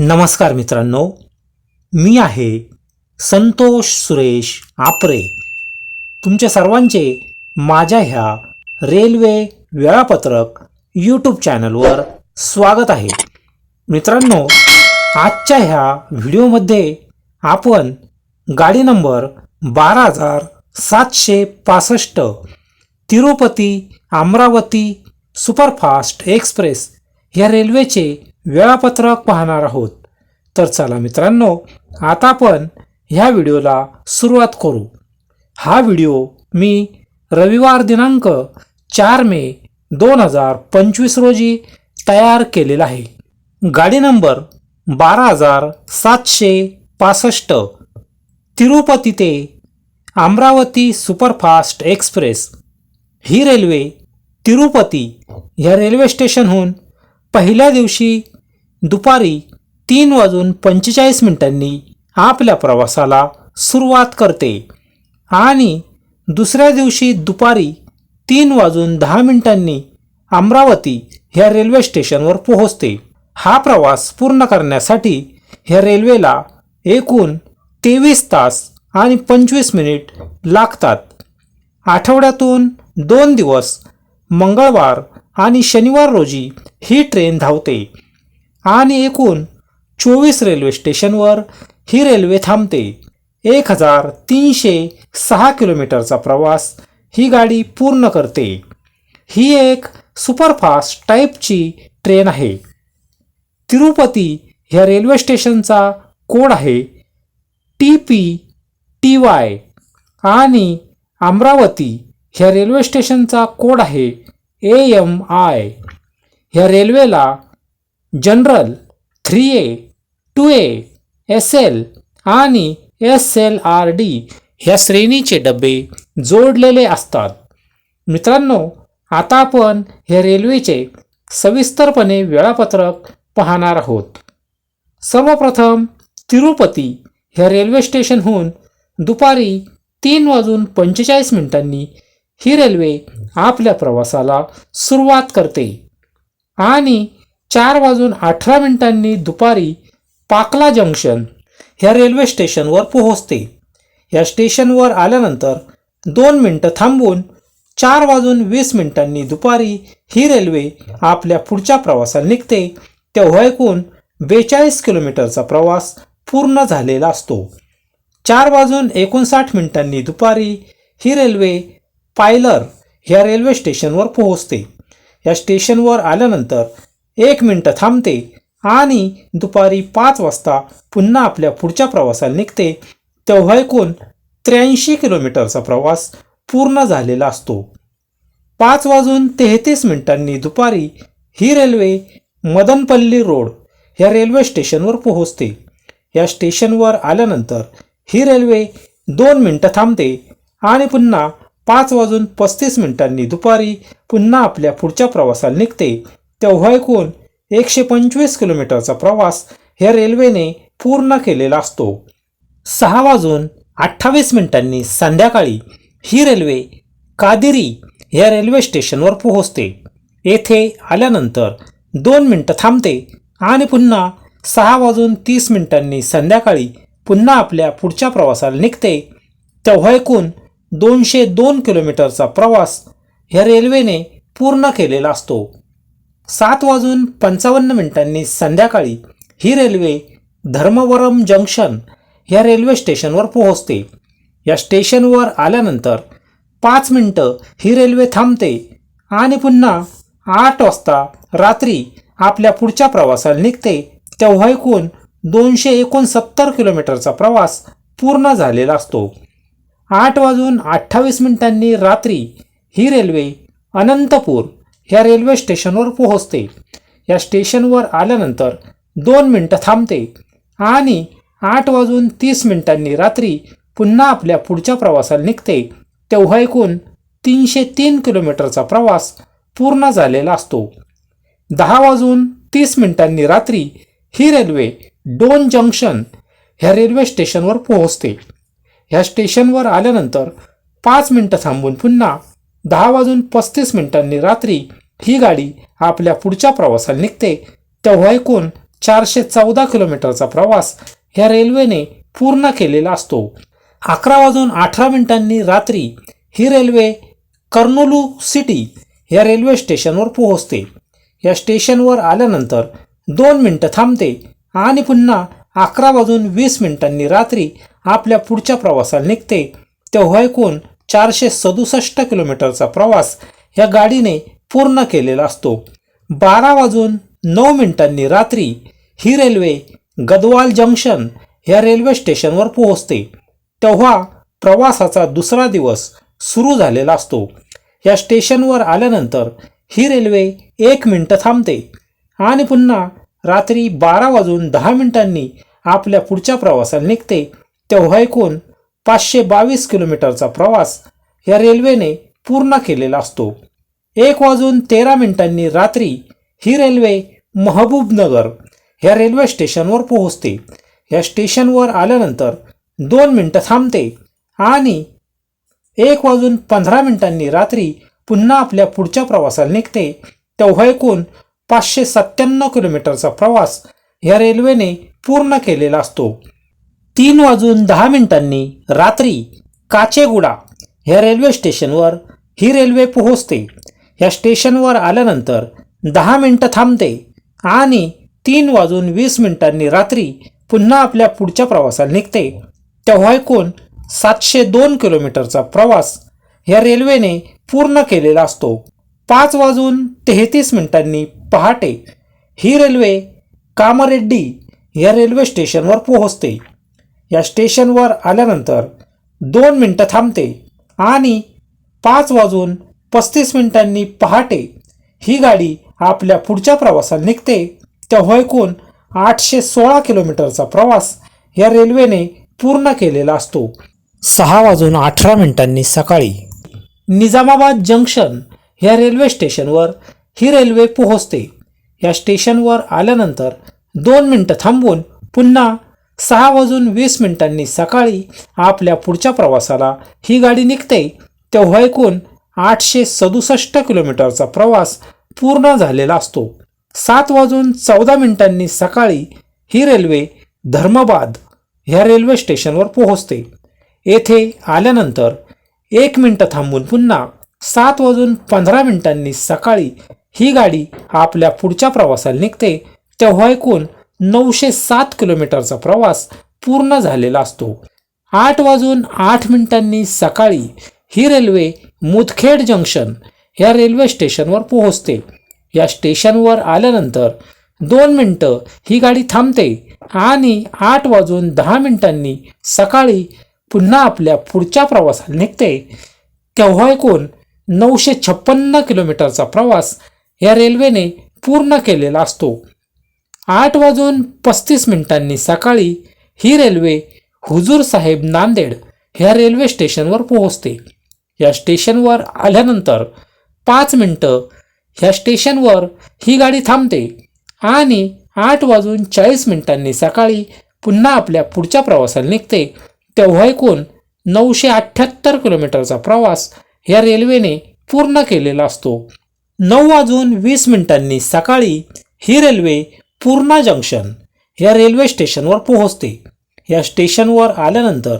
नमस्कार मित्रांनो मी आहे संतोष सुरेश आपरे. तुमच्या सर्वांचे माझ्या ह्या रेल्वे वेळापत्रक यूट्यूब चॅनलवर स्वागत आहे. मित्रांनो आजच्या ह्या व्हिडिओमध्ये आपण गाडी नंबर बारा हजार सातशे पासष्ट तिरुपती अमरावती सुपरफास्ट एक्सप्रेस ह्या रेल्वेचे वेळापत्रक पाहणार आहोत. तर चला मित्रांनो आता आपण ह्या व्हिडिओला सुरुवात करू. हा व्हिडिओ मी रविवार दिनांक चार मे दोन हजार पंचवीस रोजी तयार केलेला आहे. गाडी नंबर बारा हजार सातशे पासष्ट तिरुपती ते अमरावती सुपरफास्ट एक्सप्रेस. ही रेल्वे तिरुपती ह्या रेल्वे स्टेशनहून पहिल्या दिवशी दुपारी तीन वाजून पंचेचाळीस मिनिटांनी आपल्या प्रवासाला सुरुवात करते. आणि दुसऱ्या दिवशी दुपारी तीन वाजून दहा मिनिटांनी अमरावती ह्या रेल्वे स्टेशनवर पोहोचते. हा प्रवास पूर्ण करण्यासाठी ह्या रेल्वेला एकूण तेवीस तास आणि पंचवीस मिनिट लागतात. आठवड्यातून दोन दिवस मंगळवार आणि शनिवार रोजी ही ट्रेन धावते. आणि एकूण चोवीस रेल्वे स्टेशनवर ही रेल्वे थांबते. एक हजार तीनशे सहा किलोमीटरचा प्रवास ही गाडी पूर्ण करते. ही एक सुपरफास्ट टाईपची ट्रेन आहे. तिरुपती ह्या रेल्वे स्टेशनचा कोड आहे टी पी टी वाय आणि अमरावती ह्या रेल्वे स्टेशनचा कोड आहे ए एम आय. ह्या रेल्वेला general three A two A S L आणि एस एल आर डी ह्या श्रेणीचे डबे जोडलेले असतात. मित्रांनो आता आपण हे रेल्वेचे सविस्तरपणे वेळापत्रक पाहणार आहोत. सर्वप्रथम तिरुपती ह्या रेल्वे स्टेशनहून दुपारी तीन वाजून पंचेचाळीस मिनिटांनी ही रेल्वे आपल्या प्रवासाला सुरुवात करते आणि चार वाजून अठरा मिनिटांनी दुपारी पाकला जंक्शन ह्या रेल्वे स्टेशनवर पोहोचते. या स्टेशनवर आल्यानंतर दोन मिनटं थांबून चार वाजून वीस मिनिटांनी दुपारी ही रेल्वे आपल्या पुढच्या प्रवासाला निघते. तेव्हा एकूण बेचाळीस किलोमीटरचा प्रवास पूर्ण झालेला असतो. चार वाजून एकोणसाठ मिनिटांनी दुपारी ही रेल्वे पायलर ह्या रेल्वे स्टेशनवर पोहोचते. या स्टेशनवर आल्यानंतर एक मिनटं थांबते आणि दुपारी पाच वाजता पुन्हा आपल्या पुढच्या प्रवासाला निघते. तेव्हा एकूण त्र्याऐंशी किलोमीटरचा प्रवास पूर्ण झालेला असतो. पाच वाजून तेहतीस मिनिटांनी दुपारी ही रेल्वे मदनपल्ली रोड ह्या रेल्वे स्टेशनवर पोहोचते. या स्टेशनवर आल्यानंतर ही रेल्वे दोन मिनटं थांबते आणि पुन्हा पाच वाजून पस्तीस मिनिटांनी दुपारी पुन्हा आपल्या पुढच्या प्रवासाला निघते. तेव्हा एकूण एकशे पंचवीस किलोमीटरचा प्रवास ह्या रेल्वेने पूर्ण केलेला असतो. सहा वाजून अठ्ठावीस मिनिटांनी संध्याकाळी ही रेल्वे कादिरी या रेल्वे स्टेशनवर पोहोचते. येथे आल्यानंतर दोन मिनटं थांबते आणि पुन्हा सहा वाजून तीस मिनिटांनी संध्याकाळी पुन्हा आपल्या पुढच्या प्रवासाला निघते. तेव्हा एकूण दोनशे दोन किलोमीटरचा प्रवास ह्या रेल्वेने पूर्ण केलेला असतो. सात वाजून पंचावन्न मिनिटांनी संध्याकाळी ही रेल्वे धर्मवरम जंक्शन ह्या रेल्वे स्टेशनवर पोहोचते. या स्टेशनवर आल्यानंतर पाच मिनटं ही रेल्वे थांबते आणि पुन्हा आठ वाजता रात्री आपल्या पुढच्या प्रवासाला निघते. तेव्हा एकूण दोनशे एकोणसत्तर किलोमीटरचा प्रवास पूर्ण झालेला असतो. आठ वाजून अठ्ठावीस मिनिटांनी रात्री ही रेल्वे अनंतपूर ह्या रेल्वे स्टेशनवर पोहोचते. या स्टेशनवर आल्यानंतर दोन मिनटं थांबते आणि आठ वाजून तीस मिनिटांनी रात्री पुन्हा आपल्या पुढच्या प्रवासाला निघते. तेव्हा एकूण तीनशे तीन किलोमीटरचा प्रवास पूर्ण झालेला असतो. दहा वाजून तीस मिनिटांनी रात्री ही रेल्वे डोन जंक्शन ह्या रेल्वे स्टेशनवर पोहोचते. ह्या स्टेशनवर आल्यानंतर पाच मिनटं थांबून पुन्हा दहा वाजून पस्तीस मिनिटांनी रात्री ही गाडी आपल्या पुढच्या प्रवासाला निघते. तेव्हा एकूण चारशे चौदा किलोमीटरचा प्रवास ह्या रेल्वेने पूर्ण केलेला असतो. अकरा वाजून अठरा मिनिटांनी रात्री ही रेल्वे कर्नुलू सिटी या रेल्वे स्टेशनवर पोहोचते. या स्टेशनवर आल्यानंतर दोन मिनटं थांबते आणि पुन्हा अकरा वाजून वीस मिनिटांनी रात्री आपल्या पुढच्या प्रवासाला निघते. तेव्हा एकूण चारशे सदुसष्ट किलोमीटरचा प्रवास या गाडीने पूर्ण केलेला असतो. बारा वाजून नऊ मिनिटांनी रात्री ही रेल्वे गदवाल जंक्शन या रेल्वे स्टेशनवर पोहोचते. तेव्हा प्रवासाचा दुसरा दिवस सुरू झालेला असतो. या स्टेशनवर आल्यानंतर ही रेल्वे एक मिनटं थांबते आणि पुन्हा रात्री बारा वाजून दहा मिनिटांनी आपल्या पुढच्या प्रवासाला निघते. तेव्हा एकूण पाचशे बावीस किलोमीटरचा प्रवास या रेल्वेने पूर्ण केलेला असतो. एक वाजून तेरा मिनिटांनी रात्री ही रेल्वे महबूबनगर ह्या रेल्वे स्टेशनवर पोहोचते. या स्टेशनवर आल्यानंतर दोन मिनटं थांबते आणि एक वाजून पंधरा मिनिटांनी रात्री पुन्हा आपल्या पुढच्या प्रवासाला निघते. तेव्हा एकूण पाचशे सत्त्याण्णव किलोमीटरचा प्रवास या रेल्वेने पूर्ण केलेला असतो. तीन वाजून दहा मिनिटांनी रात्री काचेगुडा ह्या रेल्वे स्टेशनवर ही रेल्वे पोहोचते. ह्या स्टेशनवर आल्यानंतर दहा मिनटं थांबते आणि तीन वाजून वीस मिनिटांनी रात्री पुन्हा आपल्या पुढच्या प्रवासाला निघते. तेव्हा एकूण सातशे दोन किलोमीटरचा प्रवास ह्या रेल्वेने पूर्ण केलेला असतो. पाच वाजून तेहतीस मिनिटांनी पहाटे ही रेल्वे कामारेड्डी या रेल्वे स्टेशनवर पोहोचते. या स्टेशनवर आल्यानंतर दोन मिनटं थांबते आणि पाच वाजून पस्तीस मिनिटांनी पहाटे ही गाडी आपल्या पुढच्या प्रवासाला निघते. तेव्हा एकूण आठशे सोळा किलोमीटरचा प्रवास या रेल्वेने पूर्ण केलेला असतो. सहा वाजून अठरा मिनिटांनी सकाळी निजामाबाद जंक्शन या रेल्वे स्टेशनवर ही रेल्वे पोहोचते. या स्टेशनवर आल्यानंतर दोन मिनटं थांबून पुन्हा सहा वाजून वीस मिनिटांनी सकाळी आपल्या पुढच्या प्रवासाला ही गाडी निघते. तेव्हा एकूण आठशे सदुसष्ट किलोमीटरचा प्रवास पूर्ण झालेला असतो. सात वाजून चौदा मिनिटांनी सकाळी ही रेल्वे धर्मबाद ह्या रेल्वे स्टेशनवर पोहोचते. येथे आल्यानंतर एक मिनटं थांबून पुन्हा सात वाजून पंधरा मिनिटांनी सकाळी ही गाडी आपल्या पुढच्या प्रवासाला निघते. तेव्हा एकूण नऊशे सात किलोमीटरचा प्रवास पूर्ण झालेला असतो. आठ वाजून आठ मिनिटांनी सकाळी ही रेल्वे मुदखेड जंक्शन या रेल्वे स्टेशनवर पोहोचते. या स्टेशनवर आल्यानंतर दोन मिनटं ही गाडी थांबते आणि आठ वाजून दहा मिनिटांनी सकाळी पुन्हा आपल्या पुढच्या प्रवासाला निघते. तेव्हा एकूण नऊशे छप्पन्न किलोमीटरचा प्रवास या रेल्वेने पूर्ण केलेला असतो. आठ वाजून पस्तीस मिनिटांनी सकाळी ही रेल्वे हुजूर साहेब नांदेड ह्या रेल्वे स्टेशनवर पोहोचते. या स्टेशनवर आल्यानंतर पाच मिनटं ह्या स्टेशनवर ही गाडी थांबते आणि आठ वाजून चाळीस मिनिटांनी सकाळी पुन्हा आपल्या पुढच्या प्रवासाला निघते. तेव्हा एकूण नऊशे अठ्ठ्याहत्तर किलोमीटरचा प्रवास या रेल्वेने पूर्ण केलेला असतो. नऊ वाजून वीस मिनिटांनी सकाळी ही रेल्वे पूर्णा जंक्शन या रेल्वे स्टेशनवर पोहोचते. या स्टेशनवर आल्यानंतर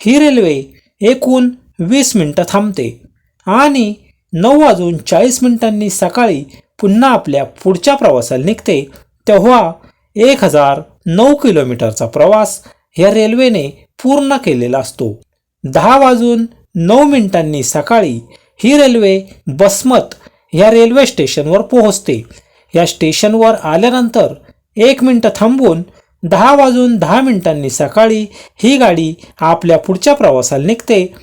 ही रेल्वे एकूण वीस मिनटं थांबते आणि नऊ वाजून चाळीस मिनिटांनी सकाळी पुन्हा आपल्या पुढच्या प्रवासाला निघते तेव्हा एक हजार नऊ किलोमीटरचा प्रवास या रेल्वेने पूर्ण केलेला असतो. दहा वाजून नऊ मिनिटांनी सकाळी ही रेल्वे बसमत या रेल्वे स्टेशनवर पोहोचते. या स्टेशनवर आल्यानंतर एक मिनटं थांबून दहा वाजून दहा मिनिटांनी सकाळी ही गाडी आपल्या पुढच्या प्रवासाला निघते.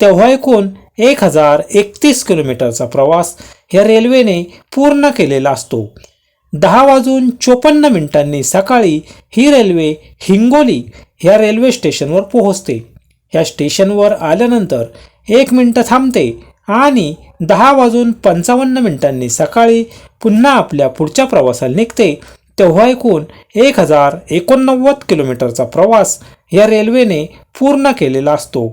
तेव्हा एकूण एक हजार एकतीस किलोमीटरचा प्रवास या रेल्वेने पूर्ण केलेला असतो. दहा वाजून चोपन्न मिनिटांनी सकाळी ही रेल्वे हिंगोली या रेल्वे स्टेशनवर पोहोचते. या स्टेशनवर आल्यानंतर एक मिनटं थांबते. आणि दहा वाजून पंचावन्न मिनिटांनी सकाळी पुन्हा आपल्या पुढच्या प्रवासाला निघते तेव्हा एकूण एक हजार एकोणनव्वद किलोमीटरचा प्रवास या रेल्वेने पूर्ण केलेला असतो.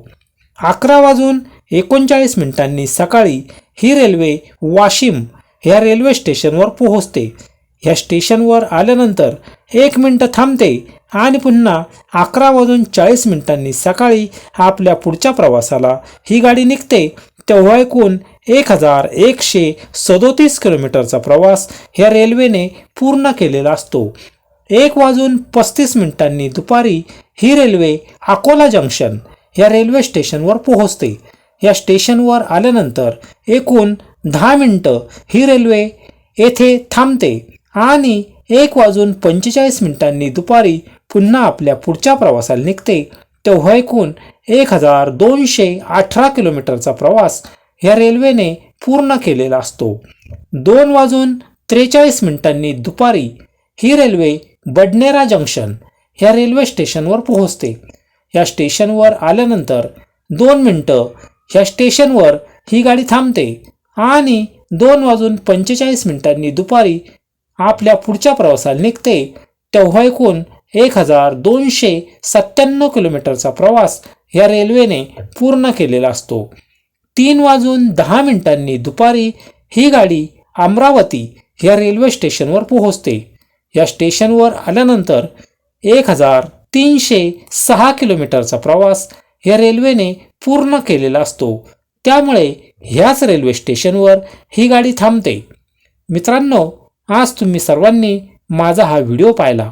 अकरा वाजून एकोणचाळीस मिनिटांनी सकाळी ही रेल्वे वाशिम या रेल्वे स्टेशनवर पोहोचते. ह्या स्टेशनवर आल्यानंतर एक मिनटं थांबते आणि पुन्हा अकरा वाजून चाळीस मिनिटांनी सकाळी आपल्या पुढच्या प्रवासाला ही गाडी निघते तेव्हा एकूण एक हजार एकशे सदोतीस किलोमीटरचा प्रवास ह्या रेल्वेने पूर्ण केलेला असतो. एक वाजून पस्तीस मिनिटांनी दुपारी ही रेल्वे अकोला जंक्शन या रेल्वे स्टेशनवर पोहोचते. या स्टेशनवर आल्यानंतर एकूण दहा मिनटं ही रेल्वे येथे थांबते आणि एक वाजून पंचेचाळीस मिनिटांनी दुपारी पुन्हा आपल्या पुढच्या प्रवासाला निघते. तेव्हा एकूण एक हजार दोनशे अठरा किलोमीटरचा प्रवास ह्या रेल्वेने पूर्ण केलेला असतो. दोन वाजून त्रेचाळीस मिनिटांनी दुपारी ही रेल्वे बडनेरा जंक्शन ह्या रेल्वे स्टेशनवर पोहोचते. या स्टेशनवर आल्यानंतर दोन मिनटं ह्या स्टेशनवर ही गाडी थांबते आणि दोन वाजून पंचेचाळीस मिनिटांनी दुपारी आपल्या पुढच्या प्रवासाला निघते. तेव्हा एकूण एक हजार दोनशे सत्त्याण्णव किलोमीटरचा प्रवास या रेल्वेने पूर्ण केलेला असतो. तीन वाजून दहा मिनिटांनी दुपारी ही गाडी अमरावती या रेल्वे स्टेशनवर पोहोचते. या स्टेशनवर आल्यानंतर एक हजार तीनशे सहा किलोमीटरचा प्रवास या रेल्वेने पूर्ण केलेला असतो. त्यामुळे ह्याच रेल्वे स्टेशनवर ही गाडी थांबते. मित्रांनो आज तुम्ही सर्वांनी माझा हा व्हिडिओ पाहिला.